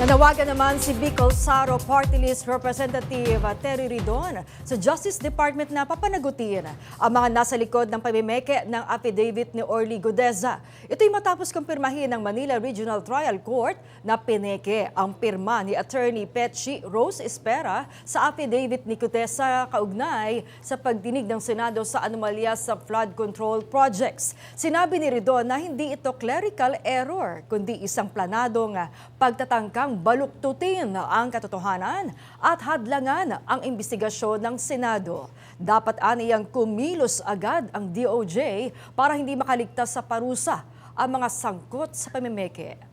Nanawagan naman si Bicol Saro Party List Representative Terry Ridon sa Justice Department na papanagutin ang mga nasa likod ng pamimeke ng affidavit ni Orly Godeza. Ito'y matapos kumpirmahin ng Manila Regional Trial Court na pineke ang pirma ni Attorney Petchi Rose Espera sa affidavit ni Godeza kaugnay sa pagdinig ng Senado sa anomalya sa flood control projects. Sinabi ni Ridon na hindi ito clerical error kundi isang planadong pagtatangkang baluktutin ang katotohanan at hadlangan ang investigasyon ng Senado. Dapat aniyang kumilos agad ang DOJ para hindi makaligtas sa parusa ang mga sangkot sa pamimeke.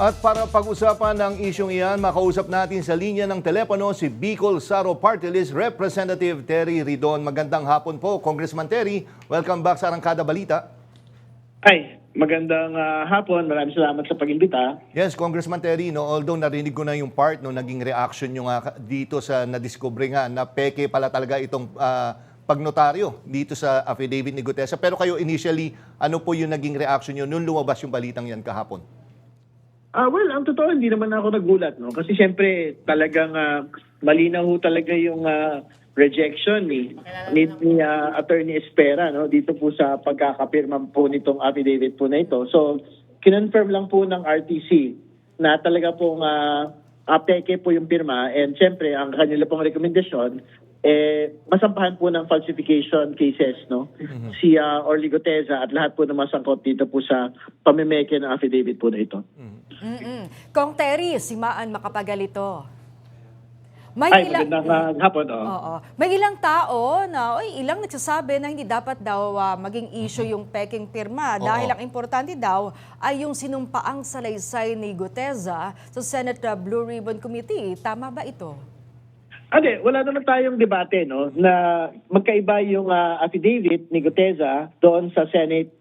At para pag-usapan ng isyong iyan, makausap natin sa linya ng telepono si Bicol Saro Party List Representative Terry Ridon. Magandang hapon po, Congressman Terry. Welcome back sa Arangkada Balita. Ay, magandang ah, hapon. Maraming salamat sa pag-imbita. Yes, Congressman Terry, no, although narinig ko na yung part no naging reaction yung ah, dito sa na-discover nga na peke pala talaga itong ah, pagnotaryo dito sa affidavit ni Gutesa. Pero kayo initially, ano po yung naging reaction nyo nung lumabas yung balitang yan kahapon? Ah, well, ang totoo, hindi naman ako nagulat, no? Kasi siyempre, talagang ah, malinaw talaga yung ah, rejection ni, ni, ni ah, Attorney Espera, no? Dito po sa pagkakapirma po nitong affidavit po na ito. So, kinonfirm lang po ng RTC na talaga pong uh, apeke po yung pirma and siyempre, ang kanila pong rekomendasyon, eh, masampahan po ng falsification cases, no? Si ah, Orly Goteza at lahat po ng masangkot dito po sa pamimeke ng affidavit po na ito. Mm-mm. Kong Terry, simaan makapagalito. May Ay, ilang- magandang ah, hapon, oh. Oo. May ilang tao na, oy, ilang nagsasabi na hindi dapat daw ah, maging issue yung peking pirma Oo. dahil ang importante daw ay yung sinumpaang salaysay ni Guteza sa Senate Blue Ribbon Committee. Tama ba ito? Ade, wala naman tayong debate no na magkaiba yung ah, affidavit ni Guteza doon sa Senate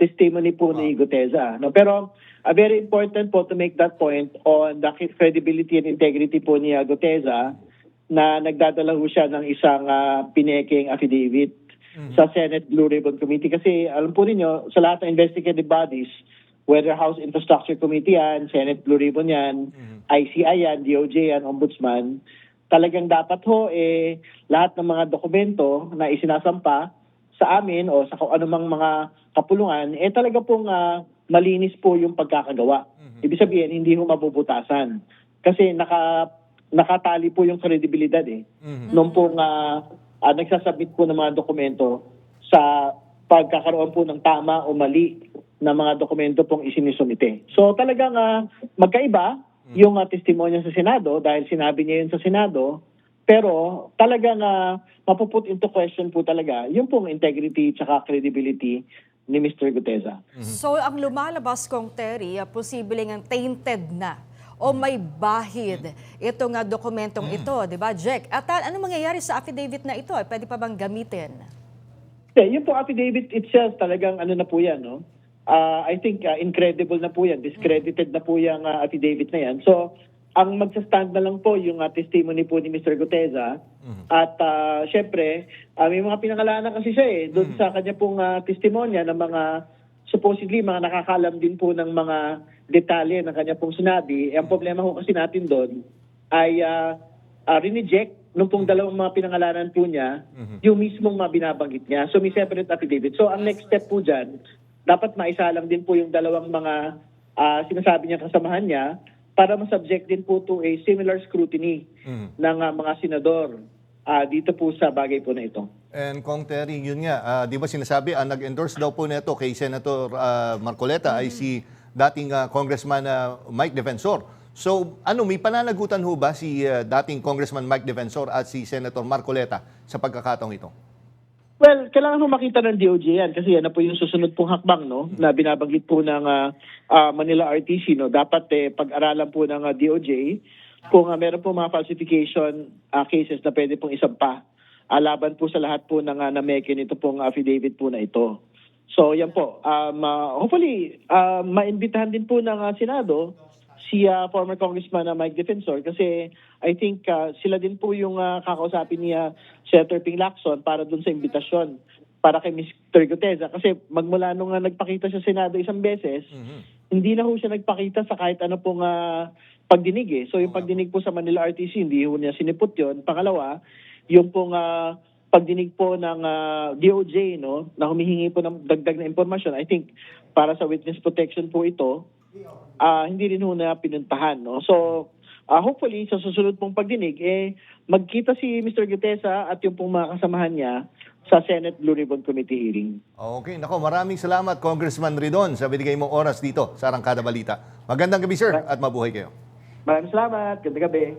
testimony po ni Guteza no. Pero ah, very important po to make that point on the credibility and integrity po ni ah, Guteza na nagdadala ho siya ng isang ah, pineking affidavit sa Senate Blue Ribbon Committee. Kasi alam po ninyo sa lahat ng investigative bodies whether House Infrastructure Committee yan, Senate Blue Ribbon yan, ICI yan, DOJ yan, Ombudsman, talagang dapat ho eh lahat ng mga dokumento na isinasampa sa amin o sa kung anumang mga kapulungan eh talaga pong ah, malinis po yung pagkakagawa. Ibig sabihin hindi ho mabubutasan. Kasi naka nakatali po yung kredibilidad eh. Nung pong ah, ah, nagsasubmit po ng mga dokumento sa pagkakaroon po ng tama o mali na mga dokumento pong isinisumite. So talagang ah, magkaiba yung uh, testimonya sa Senado dahil sinabi niya yun sa Senado pero talagang uh, mapuput into question po talaga yung pong integrity at credibility ni Mr. Guteza. So ang lumalabas kong Terry, ah, posibleng ang tainted na o may bahid itong ah, dokumentong ito, di ba, Jack? At ah, ano mangyayari sa affidavit na ito? Pwede pa bang gamitin? Yeah, yung po affidavit itself talagang ano na po yan, no? Ah, I think ah, incredible na po yan, discredited na po yung ah, affidavit na yan. So, ang magsastand na lang po yung ah, testimony po ni Mr. Guteza. At ah, syempre, ah, may mga pinangalanan kasi siya eh, doon sa kanya pong ah, testimonya ng mga supposedly mga nakakalam din po ng mga detalye ng kanya pong sinabi. Eh, ang problema ko kasi natin doon ay uh, rineject nung pong dalawang mga pinangalanan po niya, yung mismong mga binabanggit niya. So may separate affidavit. So ang next step po dyan, dapat maisalang din po yung dalawang mga ah, sinasabi niya kasamahan niya para masubject din po to a similar scrutiny ng ah, mga senador ah, dito po sa bagay po na ito. And Kong Terry, yun nga, ah, di ba sinasabi, ang nag-endorse daw po nito kay Senator ah, Marcoleta ay si dating ah, Congressman ah, Mike Defensor. So, ano, may pananagutan ho ba si ah, dating Congressman Mike Defensor at si Senator Marcoleta sa pagkakataong ito? Well, kailangan mo makita ng DOJ yan kasi yan na po yung susunod pong hakbang no na binabanggit po ng ah, ah, Manila RTC no. Dapat eh pag-aralan po ng ah, DOJ kung ah, meron po mga falsification ah, cases na pwede pong isampa ah, laban po sa lahat po ng uh, nameke nito pong affidavit po na ito. So yan po. Um, ah, hopefully ah, maimbitahan din po ng ah, Senado si ah, former Congressman na Mike Defensor kasi I think ah, sila din po yung ah, kakausapin ni ah, Senator Ping Lacson para dun sa imbitasyon para kay Mr. Guteza kasi magmula nung uh, nagpakita sa Senado isang beses, hindi na ho siya nagpakita sa kahit ano pong ah, pagdinig eh. So yung pagdinig po sa Manila RTC, hindi ho niya sinipot yon. Pangalawa, yung pong ah, pagdinig po ng ah, DOJ no, na humihingi po ng dagdag na impormasyon, I think para sa witness protection po ito, ah hindi rin na pinuntahan. No? So, ah, hopefully, sa susunod pong pagdinig, eh, magkita si Mr. Gutesa at yung pong mga kasamahan niya sa Senate Blue Ribbon Committee hearing. Okay, nako, maraming salamat Congressman Ridon sa binigay mong oras dito sa Arangkada Balita. Magandang gabi sir at mabuhay kayo. Maraming salamat. Ganda gabi.